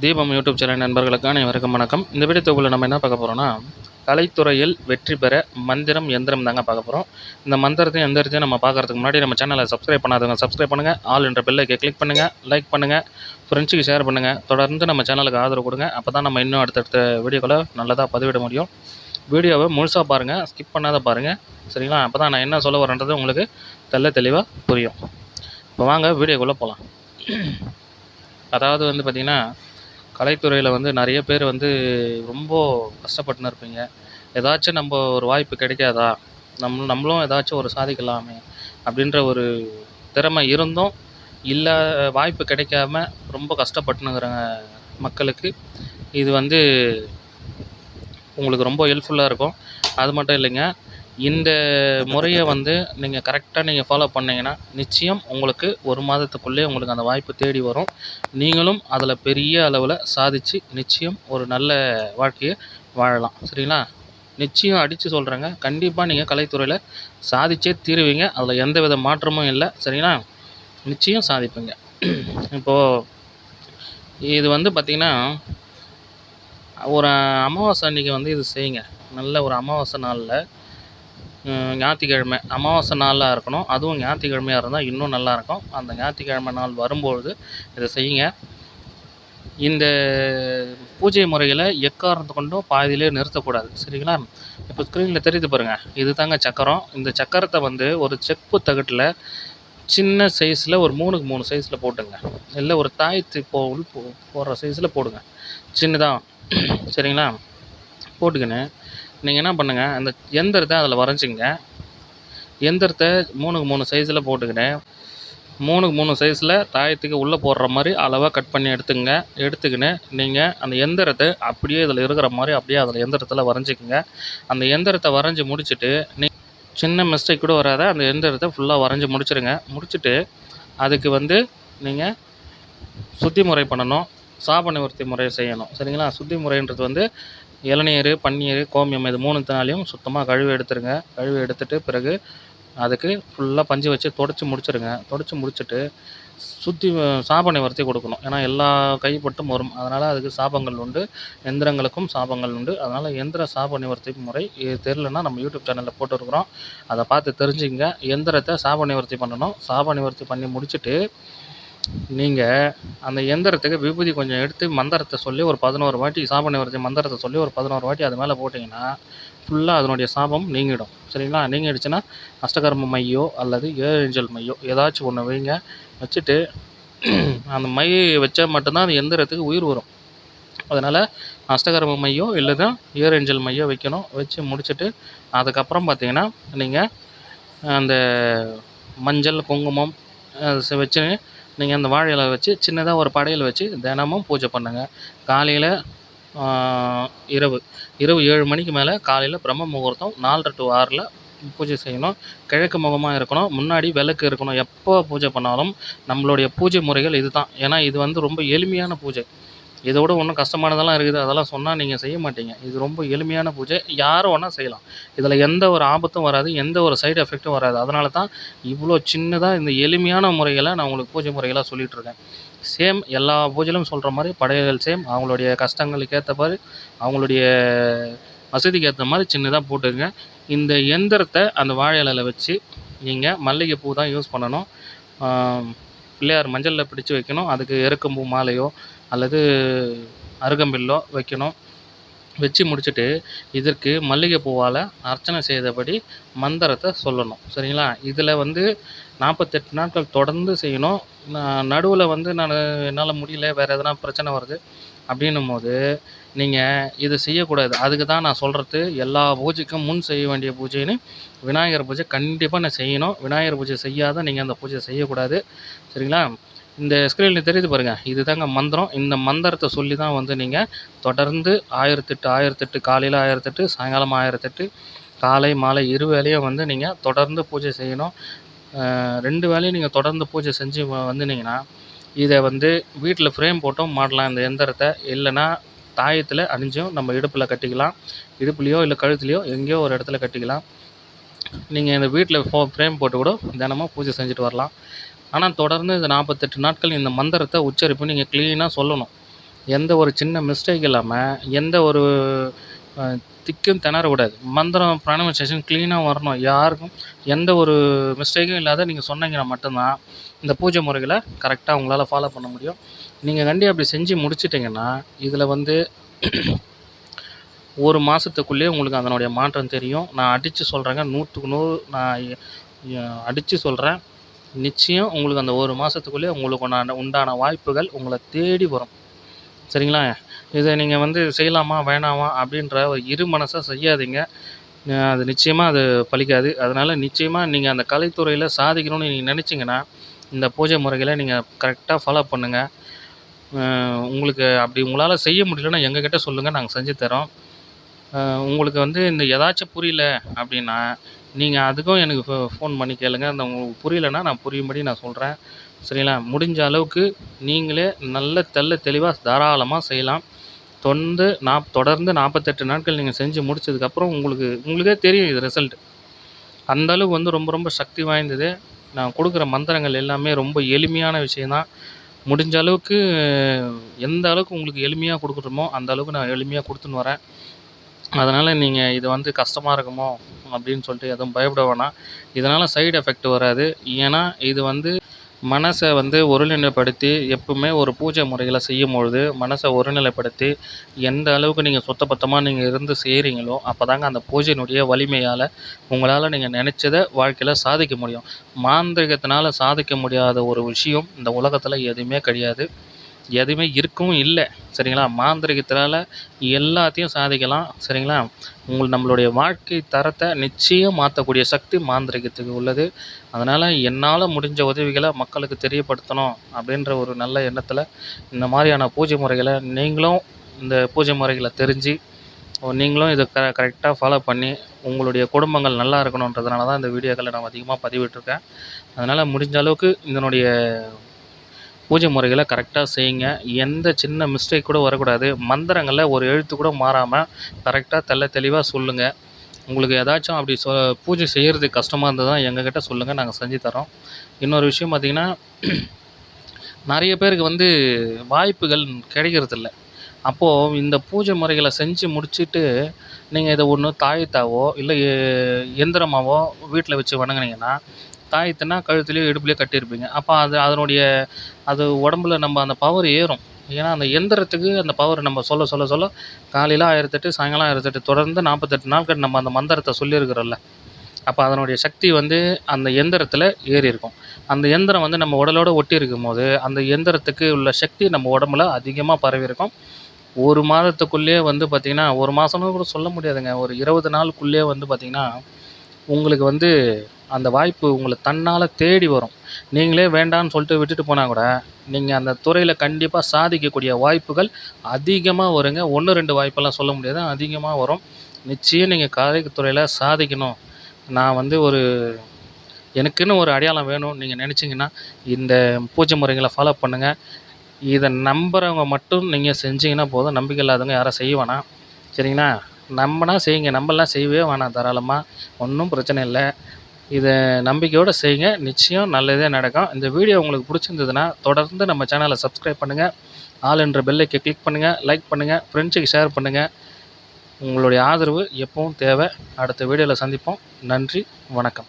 தீபம் YouTube channel நண்பர்களுக்கு அனைவருக்கும் வணக்கம். இந்த வீடியோ தொகுப்பில் நம்ம என்ன பார்க்க போகிறோம்னா கலைத்துறையில் வெற்றி பெற மந்திரம் எந்திரம் தாங்க பார்க்க போகிறோம் இந்த மந்திரத்தையும் எந்திரத்தையும் நம்ம பார்க்கறதுக்கு முன்னாடி நம்ம சேனலை சப்ஸ்கிரைப் பண்ணாதவங்க சப்ஸ்கிரைப் பண்ணுங்கள் ஆல் என்ற பெல்லைக்கு கிளிக் பண்ணுங்கள் லைக் பண்ணுங்கள் ஃப்ரெண்ட்ஸுக்கு ஷேர் பண்ணுங்கள் தொடர்ந்து நம்ம சேனலுக்கு ஆதரவு கொடுங்க. அப்போ தான் நம்ம இன்னும் அடுத்தடுத்த வீடியோக்களை நல்லதாக பதிவிட முடியும். வீடியோவை முழுசாக பாருங்கள் ஸ்கிப் பண்ணாத பாருங்கள் சரிங்களா? அப்போ தான் நான் என்ன சொல்ல வரேன்றது உங்களுக்கு தெல்ல தெளிவாக புரியும். இப்போ வாங்க வீடியோக்குள்ளே போகலாம் அதாவது வந்து பார்த்திங்கன்னா கலைத்துறையில் வந்து நிறைய பேர் வந்து ரொம்ப கஷ்டப்பட்டுன்னு இருப்பீங்க ஏதாச்சும் நம்ம ஒரு வாய்ப்பு கிடைக்காதா? நம்ம நம்மளும் ஏதாச்சும் ஒரு சாதிக்கலாமே அப்படின்ற ஒரு திறமை இருந்தும் இல்லை வாய்ப்பு கிடைக்காம ரொம்ப கஷ்டப்பட்டுனுங்கிற மக்களுக்கு. இது வந்து உங்களுக்கு ரொம்ப ஹெல்ப்ஃபுல்லாக இருக்கும். அது மட்டும் இல்லைங்க. இந்த முறையை வந்து நீங்கள் கரெக்டாக நீங்கள் ஃபாலோ பண்ணிங்கன்னா நிச்சயம் உங்களுக்கு ஒரு மாதத்துக்குள்ளே உங்களுக்கு அந்த வாய்ப்பு தேடி வரும். நீங்களும் அதில் பெரிய அளவில் சாதித்து நிச்சயம் ஒரு நல்ல வாழ்க்கையை வாழலாம். சரிங்களா? நிச்சயம் அடித்து சொல்கிறேங்க கண்டிப்பாக நீங்கள் கலைத்துறையில் சாதிச்சே தீருவீங்க. அதில் எந்த வித மாற்றமும் இல்லை. சரிங்களா? நிச்சயம் சாதிப்பீங்க. இப்போது இது வந்து பார்த்திங்கன்னா ஒரு அமாவாசை அன்றைக்கி வந்து இது செய்யுங்க. நல்ல ஒரு அமாவாசை நாளில் ஞாயிற்றுக்கிழமை அமாவாசை நாளாக இருக்கணும். அதுவும் ஞாயிற்றுக்கிழமையாக இருந்தால் இன்னும் நல்லாயிருக்கும் அந்த ஞாயிற்றுக்கிழமை நாள் வரும்பொழுது இதை செய்யுங்க. இந்த பூஜை முறைகளை எக்காரணத்தை கொண்டும் பாதியிலே நிறுத்தக்கூடாது. சரிங்களா? இப்போ ஸ்க்ரீனில் தெரியுது பாருங்கள் இது தாங்க சக்கரம். இந்த சக்கரத்தை வந்து ஒரு செப்பு தகட்டில் சின்ன சைஸில் ஒரு மூணுக்கு மூணு சைஸில் போட்டுங்க. இல்லை ஒரு தாயத்து போ போடுற சைஸில் போடுங்க. சின்னதாக சரிங்களா? போட்டுக்கின்னு நீங்கள் என்ன பண்ணுங்கள் அந்த எந்திரத்தை அதில் வரைஞ்சிங்க எந்திரத்தை மூணுக்கு மூணு சைஸில் போட்டுக்கின்னு மூணுக்கு மூணு சைஸில் தாயத்துக்கு உள்ளே போடுற மாதிரி அளவாக கட் பண்ணி எடுத்துங்க எடுத்துக்கின்னு நீங்கள் அந்த எந்திரத்தை அப்படியே இதில் இருக்கிற மாதிரி அப்படியே அதில் எந்திரத்தில் வரைஞ்சிக்கங்க. அந்த எந்திரத்தை வரைஞ்சி முடிச்சுட்டு நீ சின்ன மிஸ்டேக் கூட வராத அந்த எந்திரத்தை ஃபுல்லாக வரைஞ்சி முடிச்சிடுங்க முடிச்சுட்டு அதுக்கு வந்து நீங்கள் சுத்தி முறை பண்ணணும். சாப நிவர்த்தி முறையை செய்யணும். சரிங்களா? சுத்தி முறைன்றது வந்து இளநீர் பன்னீர் கோமியம் இது மூணுத்தினாலையும் சுத்தமாக கழுவி எடுத்துடுங்க கழுவி எடுத்துட்டு பிறகு அதுக்கு ஃபுல்லாக பஞ்சு வச்சு துடச்சி முடிச்சிடுங்க துடச்சி முடிச்சுட்டு சுற்றி சாப்பாடு நிவர்த்தி கொடுக்கணும். ஏன்னா எல்லா கைப்பட்டும் வரும். அதனால் அதுக்கு சாபங்கள் உண்டு. எந்திரங்களுக்கும் சாபங்கள் உண்டு. அதனால் எந்திர சாப நிவர்த்தி முறை இது தெரிலனா நம்ம யூடியூப் சேனலில் போட்டுருக்குறோம். அதை பார்த்து தெரிஞ்சுங்க எந்திரத்தை சாப நிவர்த்தி பண்ணணும். சாப நிவர்த்தி பண்ணி முடிச்சுட்டு நீங்கள் அந்த எந்திரத்துக்கு விபூதி கொஞ்சம் எடுத்து மந்திரத்தை சொல்லி ஒரு பதினோரு வாட்டி சாப நிவர்த்தி மந்திரத்தை சொல்லி ஒரு பதினோரு வாட்டி அது மேலே போட்டிங்கன்னா ஃபுல்லாக அதனுடைய சாபம் நீங்கிடும். சரிங்களா? நீங்கிடுச்சுன்னா அஷ்டகர்ம மையோ அல்லது ஏஞ்சல் மையோ ஏதாச்சும் ஒன்று வைங்க. வச்சுட்டு அந்த மை வச்சால் மட்டும்தான் அந்த எந்திரத்துக்கு உயிர் வரும். அதனால் அஷ்டகர்ம மையோ இல்லை தான் ஏர் ஏஞ்சல் மையோ வைக்கணும். வச்சு முடிச்சுட்டு அதுக்கப்புறம் பார்த்தீங்கன்னா நீங்கள் அந்த மஞ்சள் குங்குமம் வச்சு நீங்கள் அந்த வாழை இலை வச்சு சின்னதாக ஒரு படையல் வச்சு தினமும் பூஜை பண்ணுங்கள் காலையில் இரவு இரவு ஏழு மணிக்கு மேலே காலையில் பிரம்ம முகூர்த்தம் நாலரை டு ஆறில் பூஜை செய்யணும். கிழக்கு முகமாக இருக்கணும் முன்னாடி விளக்கு இருக்கணும். எப்போ பூஜை பண்ணாலும் நம்மளுடைய பூஜை முறைகள் இது தான் ஏன்னா இது வந்து ரொம்ப எளிமையான பூஜை. இதை விட ஒன்றும் கஷ்டமானதெல்லாம் இருக்குது. அதெல்லாம் சொன்னால் நீங்கள் செய்ய மாட்டீங்க. இது ரொம்ப எளிமையான பூஜை. யாரும் வேணால் செய்யலாம். இதில் எந்த ஒரு ஆபத்தும் வராது. எந்த ஒரு சைடு எஃபெக்ட்டும் வராது. அதனால தான் இவ்வளோ சின்னதாக இந்த எளிமையான முறைகளை நான் உங்களுக்கு பூஜை முறைகளாக சொல்லிகிட்டு இருக்கேன். சேம் எல்லா பூஜையிலும் சொல்கிற மாதிரி படையல்கள் சேம் அவங்களுடைய கஷ்டங்களுக்கு ஏற்ற மாதிரி அவங்களுடைய வசதிக்கு ஏற்ற மாதிரி சின்னதாக போட்டுக்கங்க. இந்த எந்திரத்தை அந்த வாழை இலையில வச்சு நீங்கள் மல்லிகைப்பூ தான் யூஸ் பண்ணணும். பிள்ளையார் மஞ்சளில் பிடிச்சி வைக்கணும். அதுக்கு எருக்கம்பூ மாலையோ அல்லது அருகம்பில்லோ வைக்கணும். வச்சு முடிச்சுட்டு இதற்கு மல்லிகைப்பூவால் அர்ச்சனை செய்தபடி மந்திரத்தை சொல்லணும். சரிங்களா? இதில் வந்து நாற்பத்தெட்டு நாட்கள் தொடர்ந்து செய்யணும். நான் நடுவில் வந்து நான் என்னால் முடியல. வேறு எதனா பிரச்சனை வருது? அப்படின்னும் போது நீங்கள் இது செய்யக்கூடாது. அதுக்கு தான் நான் சொல்கிறது எல்லா பூஜைக்கும் முன் செய்ய வேண்டிய பூஜைன்னு விநாயகர் பூஜை கண்டிப்பாக நான் செய்யணும். விநாயகர் பூஜை செய்யாத நீங்கள் அந்த பூஜை செய்யக்கூடாது. சரிங்களா? இந்த ஸ்க்ரீனில் தெரியுது பாருங்கள் இது தாங்க மந்திரம். இந்த மந்திரத்தை சொல்லி தான் வந்து நீங்கள் தொடர்ந்து ஆயிரத்தெட்டு ஆயிரத்தெட்டு காலையில் ஆயிரத்தெட்டு சாயங்காலம் ஆயிரத்தெட்டு காலை மாலை இரு வேளையும் வந்து நீங்கள் தொடர்ந்து பூஜை செய்யணும். ரெண்டு வேலையும் நீங்கள் தொடர்ந்து பூஜை செஞ்சு வந்தீங்கன்னா இதை வந்து வீட்டில் ஃப்ரேம் போட்டும் மாட்டலாம் இந்த எந்திரத்தை இல்லைன்னா தாயத்தில் அணிஞ்சும் நம்ம இடுப்பில் கட்டிக்கலாம். இடுப்புலேயோ இல்லை கழுத்துலையோ எங்கேயோ ஒரு இடத்துல கட்டிக்கலாம். நீங்கள் இந்த வீட்டில் ஃபோ ஃப்ரேம் போட்டு கூட தினமும் பூஜை செஞ்சுட்டு வரலாம். ஆனால் தொடர்ந்து இந்த நாற்பத்தெட்டு நாட்கள் இந்த மந்திரத்தை உச்சரிப்பு நீங்கள் க்ளீனாக சொல்லணும். எந்த ஒரு சின்ன மிஸ்டேக் இல்லாமல் எந்த ஒரு திக்கும் திணறக்கூடாது மந்திரம் ப்ரானமைசேஷன் க்ளீனாக வரணும். யாருக்கும் எந்த ஒரு மிஸ்டேக்கும் இல்லாத நீங்கள் சொன்னீங்கன்னா மட்டும்தான் இந்த பூஜை முறைகளை கரெக்டாக உங்களால் ஃபாலோ பண்ண முடியும். நீங்கள் கண்டி அப்படி செஞ்சு முடிச்சிட்டிங்கன்னா இதில் வந்து ஒரு மாதத்துக்குள்ளேயே உங்களுக்கு அதனுடைய மாற்றம் தெரியும். நான் அடித்து சொல்கிறேங்க நூற்றுக்கு நூறு நான் அடித்து சொல்கிறேன் நிச்சயம் உங்களுக்கு அந்த ஒரு மாதத்துக்குள்ளேயே உங்களுக்கு உண்டான உண்டான வாய்ப்புகள் உங்களை தேடி வரும். சரிங்களா? இதை நீங்கள் வந்து செய்யலாமா வேணாமா அப்படின்ற ஒரு இரு மனசாக செய்யாதீங்க. அது நிச்சயமாக அது பலிக்காது அதனால் நிச்சயமாக நீங்கள் அந்த கலைத்துறையில் சாதிக்கணும்னு நீங்கள் நினச்சிங்கன்னா இந்த பூஜை முறைகளை நீங்கள் கரெக்டாக ஃபாலோ பண்ணுங்கள் உங்களுக்கு அப்படி உங்களால் செய்ய முடியலன்னா எங்கக்கிட்ட சொல்லுங்கள் நாங்கள் செஞ்சு தரோம். உங்களுக்கு வந்து இந்த ஏதாச்சும் புரியல அப்படின்னா நீங்கள் அதுக்கும் எனக்கு ஃபோ ஃபோன் பண்ணி கேளுங்கள் அந்த உங்களுக்கு புரியலன்னா நான் புரியும்படி நான் சொல்கிறேன் சரிங்களா? முடிஞ்ச அளவுக்கு நீங்களே நல்ல தெள்ள தெளிவாக தாராளமாக செய்யலாம். தொடர்ந்து நாப் தொடர்ந்து நாற்பத்தெட்டு நாட்கள் நீங்கள் செஞ்சு முடிச்சதுக்கப்புறம் உங்களுக்கு உங்களுக்கே தெரியும் இது ரிசல்ட் அந்தளவுக்கு வந்து ரொம்ப ரொம்ப சக்தி வாய்ந்தது. நான் கொடுக்குற மந்திரங்கள் எல்லாமே ரொம்ப எளிமையான விஷயந்தான் முடிஞ்ச அளவுக்கு எந்த அளவுக்கு உங்களுக்கு எளிமையாக கொடுக்குறோமோ அந்த அளவுக்கு நான் எளிமையாக கொடுத்துன்னு வரேன். அதனால் நீங்கள் இது வந்து கஷ்டமாக இருக்குமோ அப்படின்னு சொல்லிட்டு எதுவும் பயப்பட வேணாம். இதனால் சைடு எஃபெக்ட் வராது. ஏன்னா இது வந்து மனசை வந்து ஒருநிலைப்படுத்தி எப்பவுமே ஒரு பூஜை முறைகளை செய்யும்பொழுது மனசை ஒருநிலைப்படுத்தி எந்த அளவுக்கு நீங்கள் சுத்தபத்தமாக நீங்கள் இருந்து செய்கிறீங்களோ அப்போ தாங்க அந்த பூஜையினுடைய வலிமையால் உங்களால் நீங்கள் நினச்சத வாழ்க்கையில் சாதிக்க முடியும். மாந்திரீகத்தினால சாதிக்க முடியாத ஒரு விஷயம் இந்த உலகத்தில் எதுவுமே கிடையாது. எதுவுமே இருக்கவும் இல்லை. சரிங்களா? மாந்திரீகத்தினால எல்லாத்தையும் சாதிக்கலாம். சரிங்களா? உங்கள் நம்மளுடைய வாழ்க்கை தரத்தை நிச்சயம் மாற்றக்கூடிய சக்தி மாந்திரீகத்துக்கு உள்ளது. அதனால் என்னால் முடிஞ்ச உதவிகளை மக்களுக்கு தெரியப்படுத்தணும் அப்படின்ற ஒரு நல்ல எண்ணத்தில் இந்த மாதிரியான பூஜை முறைகளை நீங்களும் இந்த பூஜை முறைகளை தெரிஞ்சு நீங்களும் இதை க கரெக்டாக ஃபாலோ பண்ணி உங்களுடைய குடும்பங்கள் நல்லா இருக்கணுன்றதுனால தான் இந்த வீடியோக்களை நான் அதிகமாக பதிவிட்டிருக்கேன். அதனால் முடிஞ்ச அளவுக்கு இதனுடைய பூஜை முறைகளை கரெக்டாக செய்யுங்க. எந்த சின்ன மிஸ்டேக் கூட வரக்கூடாது. மந்திரங்களில் ஒரு எழுத்து கூட மாறாமல் கரெக்டாக தெள்ள தெளிவாக சொல்லுங்கள் உங்களுக்கு ஏதாச்சும் அப்படி சொ பூஜை செய்கிறதுக்கு கஷ்டமாக இருந்ததுன்னா எங்கக்கிட்ட சொல்லுங்கள் நாங்கள் செஞ்சு தரோம் இன்னொரு விஷயம் பார்த்தீங்கன்னா நிறைய பேருக்கு வந்து வாய்ப்புகள் கிடைக்கிறதில்ல. அப்போது இந்த பூஜை முறைகளை செஞ்சு முடிச்சுட்டு நீங்கள் இதை ஒன்று தாயத்தாவோ இல்லை எந்திரமாவோ வீட்டில் வச்சு வணங்குனீங்கன்னா தாயத்துனா கழுத்துலேயோ இடுப்புலேயோ கட்டியிருப்பீங்க. அப்போ அது அதனுடைய அது உடம்புல நம்ம அந்த பவர் ஏறும். ஏன்னா அந்த எந்திரத்துக்கு அந்த பவர் நம்ம சொல்ல சொல்ல சொல்ல காலையில் ஆயிரத்தெட்டு சாயங்காலம் ஆயிரத்தெட்டு தொடர்ந்து நாற்பத்தெட்டு நாட்கள் நம்ம அந்த மந்திரத்தை சொல்லியிருக்கிறோம்ல. அப்போ அதனுடைய சக்தி வந்து அந்த எந்திரத்தில் ஏறி இருக்கும். அந்த எந்திரம் வந்து நம்ம உடலோடு ஒட்டி இருக்கும் போது அந்த எந்திரத்துக்கு உள்ள சக்தி நம்ம உடம்புல அதிகமாக பரவி இருக்கும். ஒரு மாதத்துக்குள்ளேயே வந்து பார்த்திங்கன்னா ஒரு மாதம்னு கூட சொல்ல முடியாதுங்க. ஒரு இருபது நாளுக்குள்ளேயே வந்து பார்த்திங்கன்னா உங்களுக்கு வந்து அந்த வாய்ப்பு உங்களை தன்னால் தேடி வரும். நீங்களே வேண்டான்னு சொல்லிட்டு விட்டுட்டு போனால் கூட நீங்கள் அந்த துறையில் கண்டிப்பாக சாதிக்கக்கூடிய வாய்ப்புகள் அதிகமாக வருங்க. ஒன்று ரெண்டு வாய்ப்பெல்லாம் சொல்ல முடியாது. அதிகமாக வரும். நிச்சயம் நீங்கள் கலைத்துறையில் சாதிக்கணும். நான் வந்து ஒரு எனக்குன்னு ஒரு அடையாளம் வேணும் நீங்கள் நினச்சிங்கன்னா இந்த பூஜை முறைகளை ஃபாலோ பண்ணுங்கள் இதை நம்புகிறவங்க மட்டும் நீங்கள் செஞ்சீங்கன்னா போதும். நம்பிக்கை இல்லாதவங்க யாரும் செய்ய வேணாம். சரிங்களா? நம்பினா செய்யுங்க. நம்பலாம் செய்யவே வேணாம் தாராளமாக ஒன்றும் பிரச்சனை இல்லை. இதை நம்பிக்கையோடு செய்யுங்க. நிச்சயம் நல்லதே நடக்கும். இந்த வீடியோ உங்களுக்கு பிடிச்சிருந்ததுன்னா தொடர்ந்து நம்ம சேனலை சப்ஸ்கிரைப் பண்ணுங்கள் ஆல் என்ற பெல்லைக்கு கிளிக் பண்ணுங்கள் லைக் பண்ணுங்கள் ஃப்ரெண்ட்ஸுக்கு ஷேர் பண்ணுங்கள் உங்களுடைய ஆதரவு எப்பவும் தேவை. அடுத்த வீடியோவில் சந்திப்போம். நன்றி. வணக்கம்.